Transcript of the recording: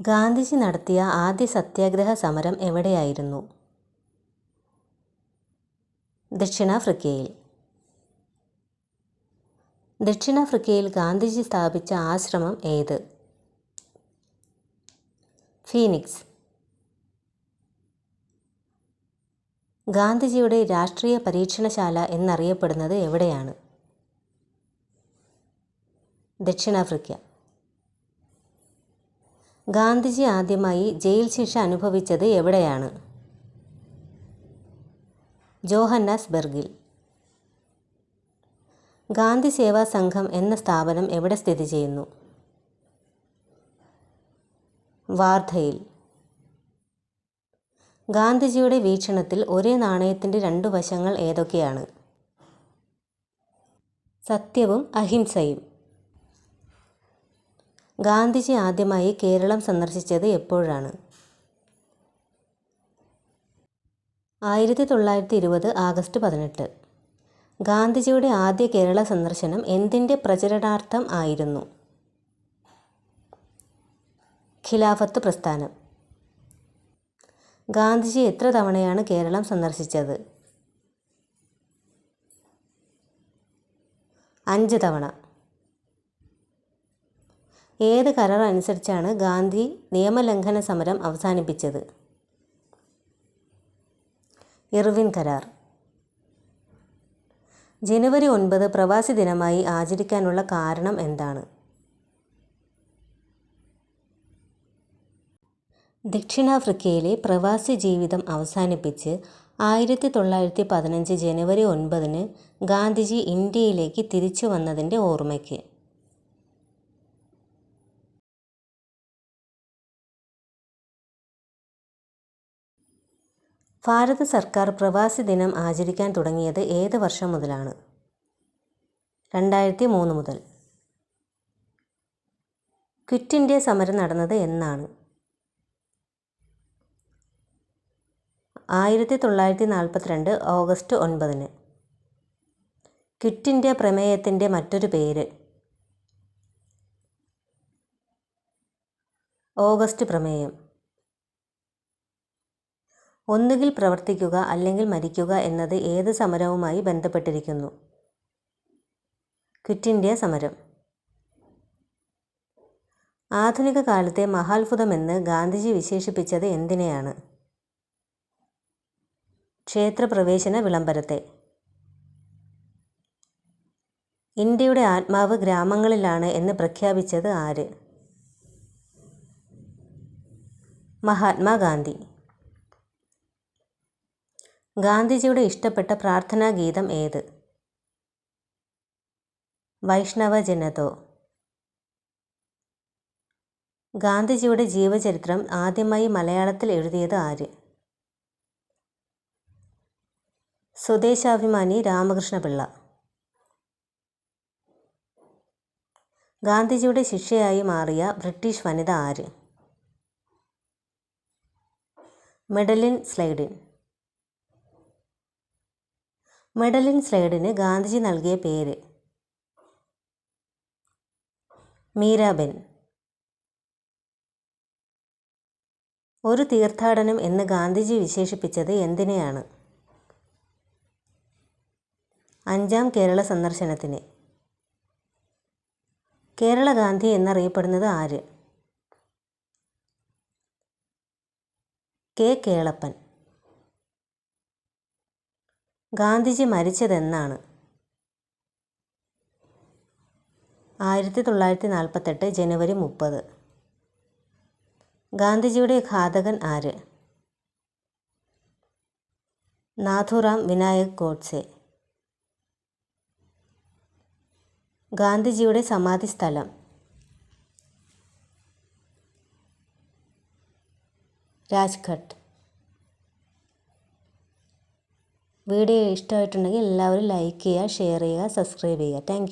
ഗാന്ധിജി നടത്തിയ ആദ്യ സത്യാഗ്രഹ സമരം എവിടെയായിരുന്നു? ദക്ഷിണാഫ്രിക്കയിൽ. ദക്ഷിണാഫ്രിക്കയിൽ ഗാന്ധിജി സ്ഥാപിച്ച ആശ്രമം ഏത്? ഫീനിക്സ്. ഗാന്ധിജിയുടെ രാഷ്ട്രീയ പരീക്ഷണശാല എന്നറിയപ്പെടുന്നത് എവിടെയാണ്? ദക്ഷിണാഫ്രിക്ക. ഗാന്ധിജി ആദ്യമായി ജയിൽ ശിക്ഷ അനുഭവിച്ചത് എവിടെയാണ്? ജോഹന്നാസ്ബർഗിൽ. ഗാന്ധി സേവാ സംഘം എന്ന സ്ഥാപനം എവിടെ സ്ഥിതി ചെയ്യുന്നു? വാർധയിൽ. ഗാന്ധിജിയുടെ വീക്ഷണത്തിൽ ഒരേ നാണയത്തിന്റെ രണ്ടു വശങ്ങൾ ഏതൊക്കെയാണ്? സത്യവും അഹിംസയും. ഗാന്ധിജി ആദ്യമായി കേരളം സന്ദർശിച്ചത് എപ്പോഴാണ്? ആയിരത്തി തൊള്ളായിരത്തി ഇരുപത് ആഗസ്റ്റ് പതിനെട്ട്. ഗാന്ധിജിയുടെ ആദ്യ കേരള സന്ദർശനം എന്തിന്റെ പ്രചരണാർത്ഥം ആയിരുന്നു? ഖിലാഫത്ത് പ്രസ്ഥാനം. ഗാന്ധിജി എത്ര തവണയാണ് കേരളം സന്ദർശിച്ചത്? അഞ്ച് തവണ. ഏത് കരാർ അനുസരിച്ചാണ് ഗാന്ധി നിയമലംഘന സമരം അവസാനിപ്പിച്ചത്? ഇർവിൻ കരാർ. ജനുവരി ഒൻപത് പ്രവാസി ദിനമായി ആചരിക്കാനുള്ള കാരണം എന്താണ്? ദക്ഷിണാഫ്രിക്കയിലെ പ്രവാസി ജീവിതം അവസാനിപ്പിച്ച് ആയിരത്തി തൊള്ളായിരത്തി പതിനഞ്ച് ജനുവരി ഒൻപതിന് ഗാന്ധിജി ഇന്ത്യയിലേക്ക് തിരിച്ചു വന്നതിന്റെ ഓർമ്മയ്ക്ക്. ഭാരത സർക്കാർ പ്രവാസി ദിനം ആചരിക്കാൻ തുടങ്ങിയത് ഏത് വർഷം മുതലാണ്? രണ്ടായിരത്തി മൂന്ന് മുതൽ. ക്വിറ്റ് ഇന്ത്യ സമരം നടന്നത് എന്നാണ്. ആയിരത്തി തൊള്ളായിരത്തി നാൽപ്പത്തിരണ്ട് ഓഗസ്റ്റ് ഒൻപതിന്. ക്വിറ്റ് ഇന്ത്യ പ്രമേയത്തിന്റെ മറ്റൊരു പേര്. ഓഗസ്റ്റ് പ്രമേയം. ഒന്നുകിൽ പ്രവർത്തിക്കുക അല്ലെങ്കിൽ മരിക്കുക എന്നത് ഏത് സമരവുമായി ബന്ധപ്പെട്ടിരിക്കുന്നു? ക്വിറ്റ് ഇന്ത്യ സമരം. ആധുനിക കാലത്തെ മഹാത്ഭുതമെന്ന് ഗാന്ധിജി വിശേഷിപ്പിച്ചത് എന്തിനെയാണ്? ക്ഷേത്രപ്രവേശന വിളംബരത്തെ. ഇന്ത്യയുടെ ആത്മാവ് ഗ്രാമങ്ങളിലാണ് എന്ന് പ്രഖ്യാപിച്ചത് ആര്? മഹാത്മാഗാന്ധി ഗാന്ധിജിയുടെ ഇഷ്ടപ്പെട്ട പ്രാർത്ഥനാ ഗീതം ഏത്? വൈഷ്ണവ ജനതോ ഗാന്ധിജിയുടെ ജീവചരിത്രം ആദ്യമായി മലയാളത്തിൽ എഴുതിയത് ആര്? സ്വദേശാഭിമാനി രാമകൃഷ്ണപിള്ള. ഗാന്ധിജിയുടെ ശിഷ്യയായി മാറിയ ബ്രിട്ടീഷ് വനിത ആര്? Madeleine Slade. മെഡലിൻ സ്ലൈഡിന് ഗാന്ധിജി നൽകിയ പേര്. മീരാബെൻ ഒരു തീർത്ഥാടനം എന്ന് ഗാന്ധിജി വിശേഷിപ്പിച്ചത് എന്തിനെയാണ്? അഞ്ചാം കേരള സന്ദർശനത്തിന്. കേരള ഗാന്ധി എന്നറിയപ്പെടുന്നത് ആര്? കെ. കേളപ്പൻ. ഗാന്ധിജി മരിച്ചതെന്നാണ്. ആയിരത്തി തൊള്ളായിരത്തി നാൽപ്പത്തെട്ട് ജനുവരി മുപ്പത്. ഗാന്ധിജിയുടെ ഘാതകൻ ആര്? നാഥുറാം വിനായക് ഗോഡ്സെ. ഗാന്ധിജിയുടെ സമാധി സ്ഥലം. രാജ്ഘട്ട്. വീഡിയോ ഇഷ്ടമായിട്ടുണ്ടെങ്കിൽ എല്ലാവരും ലൈക്ക് ചെയ്യുക ഷെയർ ചെയ്യുക സബ്സ്ക്രൈബ് ചെയ്യുക. താങ്ക്